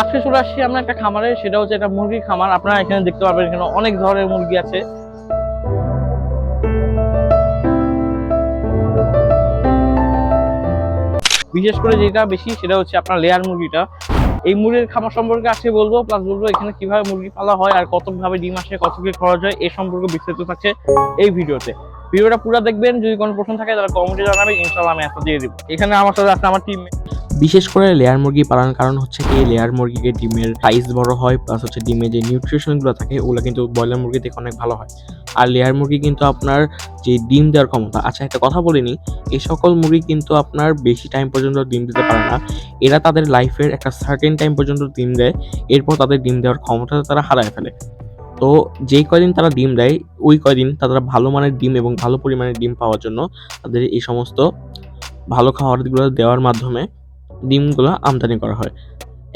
আজকে চলে আসছি আমরা একটা খামারে, সেটা হচ্ছে একটা মুরগির খামার। আপনারা এখানে দেখতে পারবেন এখানে অনেক ধরনের মুরগি আছে। বিশেষ করে যেটা বেশি, সেটা হচ্ছে আপনার লেয়ার মুরগিটা। এই মুরগির খামার সম্পর্কে আজকে বলব প্লাস বলব এখানে কীভাবে মুরগি পালা হয় আর কত ভাবে ডিম আসে, কত কি খরচ হয় এই সম্পর্কে বিস্তারিত থাকছে এই ভিডিওতে। ভিডিওটা পুরো দেখবেন, যদি কোনো প্রশ্ন থাকে তাহলে কমেন্টে জানাবেন ইনশাল্লাহ আমি অ্যান্সার দিয়ে দিব। এখানে আমার সাথে আছে আমার টিম বিশেষ করে লেয়ার মুরগি পালনের কারণ হচ্ছে কি লেয়ার মুরগিকে ডিমের সাইজ বড় হয় প্লাস হচ্ছে ডিমে যে নিউট্রিশনগুলো থাকে, ওগুলো কিন্তু ব্রয়লার মুরগি থেকে অনেক ভালো হয়। আর লেয়ার মুরগি কিন্তু আপনার যে ডিম দেওয়ার ক্ষমতা আচ্ছা একটা কথা বলিনি এই সকল মুরগি কিন্তু আপনার বেশি টাইম পর্যন্ত ডিম দিতে পারে না। এরা তাদের লাইফের একটা সার্টেন টাইম পর্যন্ত ডিম দেয়, এরপর তাদের ডিম দেওয়ার ক্ষমতা তারা হারায় ফেলে। তো যেই কয়দিন তারা ডিম দেয়, ওই কয়দিন তারা ভালো মানের ডিম এবং ভালো পরিমাণের ডিম পাওয়ার জন্য তাদের এই সমস্ত ভালো খাবারগুলো দেওয়ার মাধ্যমে ডিমগুলো আমদানি করা হয়।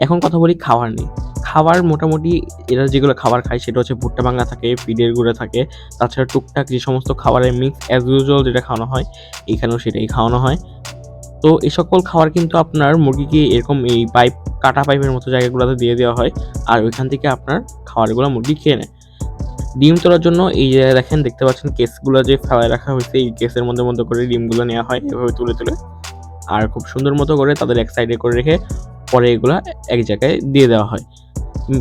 এখন কথা বলি খাবার নিয়ে। খাবার মোটামুটি এরা যেগুলো খাবার খায় সেটা হচ্ছে ভুট্টা বাংলা থাকে ফিডের গুঁড়ো থাকে, তাছাড়া টুকটাক যে সমস্ত খাবারের মিক্স অ্যাজ ইউজুয়াল যেটা খাওয়ানো হয় এখানেও সেটাই খাওয়ানো হয়। তো এই সকল খাবার কিন্তু আপনার মুরগিকে এরকম এই পাইপ কাটা পাইপের মতো জায়গাগুলোতে দিয়ে দেওয়া হয় আর ওইখান থেকে আপনার খাবারগুলো মুরগি খেয়ে নেয়। ডিম তোলার জন্য এই যে দেখেন, দেখতে পাচ্ছেন কেসগুলো যে ফেলায় রাখা হয়েছে, এই কেসের মধ্যে মধ্যে করে ডিমগুলো নেওয়া হয় এভাবে তুলে তুলে। আর খুব সুন্দর মতো করে তাদের এক সাইডে করে রেখে পরে এগুলা এক জায়গায় দিয়ে দেওয়া হয়।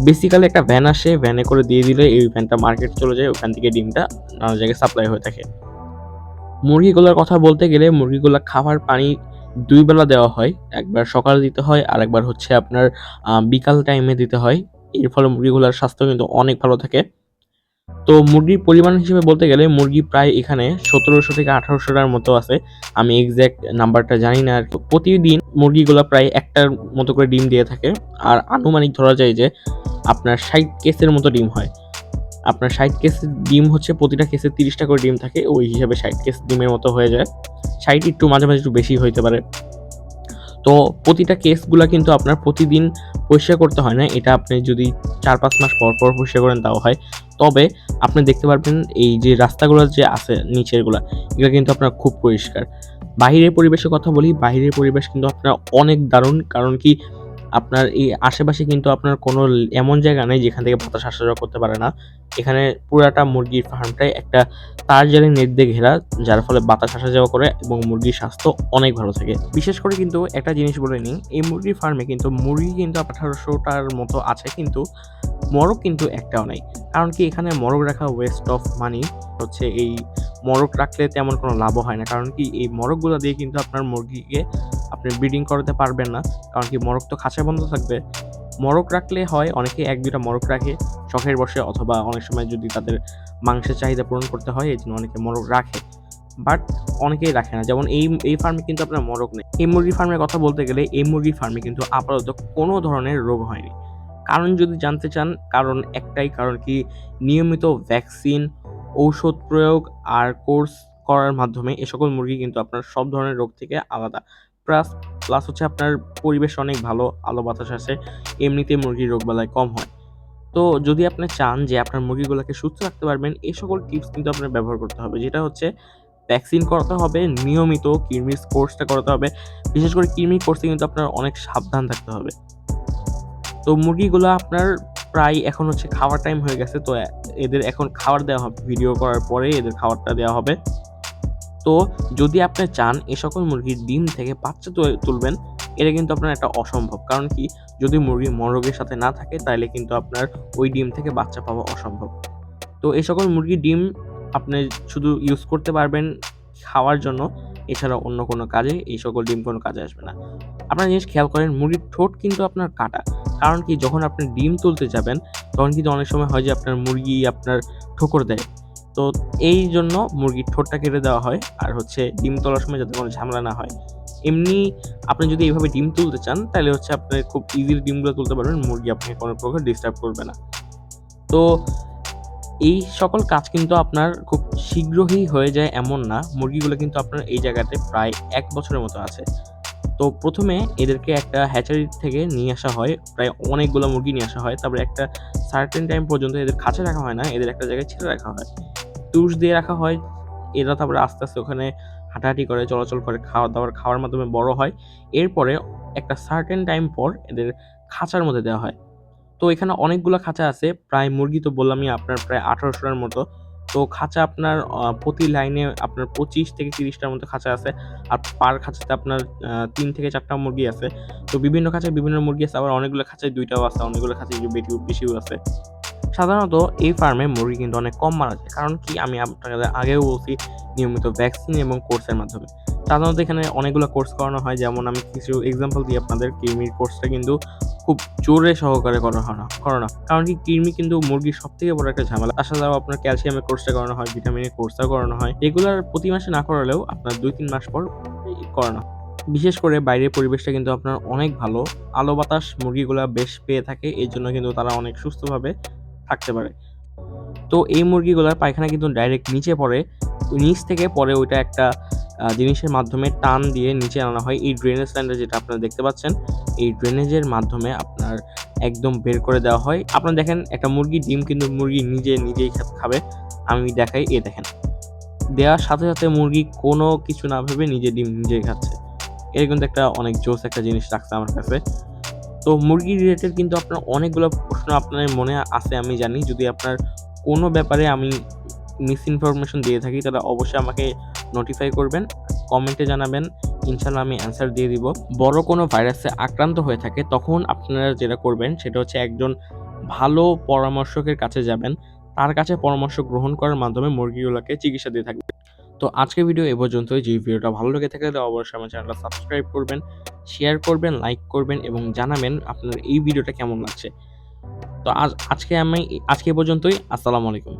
বেসিক্যালি একটা ভ্যান আসে ভ্যানে করে দিয়ে দিলে এই ভ্যানটা মার্কেট চলে যায়, ওখান থেকে ডিমটা নানা জায়গায় সাপ্লাই হয়ে থাকে। মুরগিগুলোর কথা বলতে গেলে মুরগিগুলো খাবার পানি দুই বেলা দেওয়া হয়, একবার সকালে দিতে হয় আর একবার হচ্ছে আপনার বিকাল টাইমে দিতে হয়। এর ফলে মুরগিগুলোর স্বাস্থ্য কিন্তু অনেক ভালো থাকে। তো মুরগির পরিমাণ হিসেবে বলতে গেলে মুরগি প্রায় এখানে সতেরোশো থেকে আঠারোশোটার মতো আছে। আমি এক্স্যাক্ট নাম্বারটা জানি না আর। প্রতিদিন মুরগিগুলো প্রায় একটার মতো করে ডিম দিয়ে থাকে। আর আনুমানিক ধরা যায় যে আপনার ষাট কেসের মতো ডিম হয়। আপনার ষাট কেসের ডিম হচ্ছে প্রতিটা কেসে তিরিশটা করে ডিম থাকে। ওই হিসাবে ষাট কেস ডিমের মতো হয়ে যায়। ষাট একটু মাঝে মাঝে একটু বেশি হইতে পারে। তো প্রতিটা কেসগুলো কিন্তু আপনার প্রতিদিন পরিষ্কার করতে হয় না, এটা আপনি যদি চার পাঁচ মাস পর পর পরিষ্কার করেন তাও হয়। তবে আপনি দেখতে পারবেন এই যে রাস্তাগুলো যে আছে নিচেরগুলো, এগুলো কিন্তু আপনার খুব পরিষ্কার। বাহিরের পরিবেশের কথা বলি, বাহিরের পরিবেশ কিন্তু আপনার অনেক দারুণ, কারণ কি আপনার এই আশেপাশে কিন্তু আপনার কোনো এমন জায়গা নেই যেখান থেকে বাতাস আসা যাওয়া করতে পারে না। এখানে পুরাটা মুরগির ফার্মটাই একটা তার জালি নেট দিয়ে ঘেরা, যার ফলে বাতাস আসা যাওয়া করে এবং মুরগির স্বাস্থ্য অনেক ভালো থাকে। বিশেষ করে কিন্তু একটা জিনিস বলে নিই, এই মুরগির ফার্মে কিন্তু মুরগি কিন্তু আঠারোশোটার মতো আছে কিন্তু মরক কিন্তু একটাও নেই। কারণ কি এখানে মরক রাখা ওয়েস্ট অফ মানি হচ্ছে এই মরক রাখলে তেমন কোনো লাভও হয় না। কারণ কি এই মরকগুলো দিয়ে কিন্তু আপনার মুরগিকে আপনি ব্রিডিং করাতে পারবেন না। কারণ কি মরক তো খাঁচায় বন্ধ থাকবে। মরক রাখলে হয়, অনেকে এক দুটা মরক রাখে শখের বসে অথবা অনেক সময় যদি তাদের মাংসের চাহিদা পূরণ করতে হয়, এই জন্য অনেকে মরক রাখে। বাট অনেকেই রাখে না। যেমন এই এই ফার্মে কিন্তু আপনার মরক নেই। এই মুরগি ফার্মের কথা বলতে গেলে এই মুরগি ফার্মে কিন্তু আপাতত কোনো ধরনের রোগ হয়নি। কারণ যদি জানতে চান, কারণ একটাই কারণ কি, নিয়মিত ভ্যাকসিন ঔষধ প্রয়োগ আর কোর্স করার মাধ্যমে এ সকল মুরগি কিন্তু আপনার সব ধরনের রোগ থেকে আলাদা। প্লাস প্লাস হচ্ছে আপনার পরিবেশ অনেক ভালো, আলো বাতাস আছে এমনিতে মুরগির রোগবালাই কম হয়। তো যদি আপনি চান যে আপনার মুরগিগুলোকে সুস্থ রাখতে পারবেন এই সকল টিপস কিন্তু আপনার ব্যবহার করতে হবে। যেটা হচ্ছে ভ্যাকসিন করাতে হবে, নিয়মিত কিডনির কোর্সটা করাতে হবে। বিশেষ করে কিডনি কোর্সে কিন্তু আপনার অনেক সাবধান থাকতে হবে। তো মুরগিগুলো আপনার প্রায় এখন হচ্ছে খাওয়ার টাইম হয়ে গেছে, তো এদের এখন খাবার দেওয়া হবে ভিডিও করার পরে এদের খাবারটা দেওয়া হবে। তো যদি আপনি চান এ সকল মুরগির ডিম থেকে বাচ্চা তুলে- তুলবেন, এটা কিন্তু আপনার একটা অসম্ভব। কারণ কি, যদি মুরগি মরগের সাথে না থাকে তাহলে কিন্তু আপনার ওই ডিম থেকে বাচ্চা পাওয়া অসম্ভব। তো এই সকল মুরগির ডিম আপনি শুধু ইউজ করতে পারবেন খাওয়ার জন্য এছাড়া অন্য কোনো কাজে, এই সকল ডিম কোনো কাজে আসবে না। আপনারা জিনিস খেয়াল করেন, মুরগির ঠোঁট কিন্তু আপনার কাটা। কারণ কি, যখন আপনি ডিম তুলতে যাবেন, তখন কিন্তু অনেক সময় হয় যে আপনার মুরগি আপনার ঠোকর দেয়। তো এই জন্য মুরগির ঠোঁটটা কেটে দেওয়া হয় আর হচ্ছে ডিম তোলার সময় যাতে কোনো ঝামেলা না হয়। এমনি আপনি যদি এইভাবে ডিম তুলতে চান, তাহলে হচ্ছে আপনি খুব ইজিলি ডিমগুলো তুলতে পারবেন, মুরগি আপনাকে কোনো প্রকার ডিস্টার্ব করবে না। তো এই সকল কাজ কিন্তু আপনার খুব শীঘ্রই হয়ে যায় এমন না। মুরগিগুলো কিন্তু আপনার এই জায়গাতে প্রায় এক বছরের মতো আছে। তো প্রথমে এদেরকে একটা হ্যাচারি থেকে নিয়ে আসা হয়, প্রায় অনেকগুলো মুরগি নিয়ে আসা হয়। তারপরে একটা সার্টেন টাইম পর্যন্ত এদের খাঁচা রাখা হয় না, এদের একটা জায়গায় ছেড়ে রাখা হয়। তুষ দিয়ে রাখা হয়। এরা তারপরে আস্তে আস্তে ওখানে হাঁটাহাঁটি করে, চলাচল করে, খাওয়া দাওয়ার, খাওয়ার মাধ্যমে বড় হয়। এরপরে একটা সার্টেন টাইম পর এদের খাঁচার মধ্যে দেওয়া হয়। তো এখানে অনেকগুলো খাঁচা আছে। প্রায় মুরগি তো বললামই আপনার প্রায় আঠারোশোটার মতো। তো খাঁচা আপনার প্রতি লাইনে আপনার পঁচিশ থেকে তিরিশটার মতো খাঁচা আছে। আর পার খাঁচাতে আপনার তিন থেকে চারটা মুরগি আছে। তো বিভিন্ন খাঁচায় বিভিন্ন মুরগি আছে। আবার অনেকগুলো খাঁচায় দুইটাও আছে, অনেকগুলো খাঁচায় বেশিও আছে। সাধারণত এই ফার্মে মুরগি কিন্তু অনেক কম মারা যায়। কারণ কি? আমি আপনাদের আগেও বলছি, নিয়মিত ভ্যাকসিন এবং কোর্সের মাধ্যমে। সাধারণত এখানে অনেকগুলো কোর্স করানো হয়, যেমন আমি কিছু এক্সাম্পল দিই আপনাদের, কৃমির কোর্সটা কিন্তু খুব জোরে সহকারে করা হয় না, করো না। কারণ কি? কৃমি কিন্তু মুরগির সব থেকে বড় একটা ঝামেলা। আসা তাছাড়াও আপনার ক্যালসিয়ামের কোর্সটা করানো হয় ভিটামিনের কোর্সটাও করানো হয়। রেগুলার প্রতি মাসে না করালেও আপনার দুই তিন মাস পর করানো বিশেষ করে বাইরের পরিবেশটা কিন্তু আপনার অনেক ভালো। আলো বাতাস মুরগিগুলা বেশ পেয়ে থাকে এই জন্য কিন্তু তারা অনেক সুস্থভাবে থাকতে পারে। তো এই মুরগিগুলার পায়খানা কিন্তু ডাইরেক্ট নিচে পড়ে। নিচ থেকে পরে ওইটা একটা জিনিসের মাধ্যমে টান দিয়ে নিচে আনা হয়। এই ড্রেনেজ লাইনটা যেটা আপনারা দেখতে পাচ্ছেন, এই ড্রেনেজের মাধ্যমে আপনার একদম বের করে দেওয়া হয়। আপনারা দেখেন, একটা মুরগি ডিম কিন্তু মুরগি নিজে নিজেই খাবে। আমি দেখাই, এ দেখেন। দেওয়ার সাথে সাথে মুরগি কোনো কিছু না ভেবে নিজে ডিম নিজেই খাচ্ছে। এটা কিন্তু একটা অনেক জোস একটা জিনিস লাগছে আমার কাছে। তো মুরগি রিলেটেড কিন্তু আপনার অনেকগুলো প্রশ্ন আপনার মনে আছে, আমি জানি। যদি আপনার কোনো ব্যাপারে আমি মিস ইনফরমেশন দিয়ে থাকি, তাহলে অবশ্যই আমাকে নোটিফাই করবেন কমেন্টে জানাবেন ইনশাল্লাহ আমি অ্যান্সার দিয়ে দিব। বড় কোনো ভাইরাসে আক্রান্ত হয়ে থাকে, তখন আপনারা যেটা করবেন, সেটা হচ্ছে একজন ভালো পরামর্শকের কাছে যাবেন। তার কাছে পরামর্শ গ্রহণ করার মাধ্যমে মুরগিগুলোকে চিকিৎসা দিয়ে থাকবেন। তো আজকে ভিডিও এ পর্যন্তই। যে ভিডিওটা ভালো লেগে থাকে, তাহলে অবশ্যই আমার চ্যানেলটা সাবস্ক্রাইব করবেন শেয়ার করবেন লাইক করবেন এবং জানাবেন আপনার এই ভিডিওটা কেমন লাগছে। তো আজ, আজকে আমি, আজকে পর্যন্তই। আসসালামু আলাইকুম।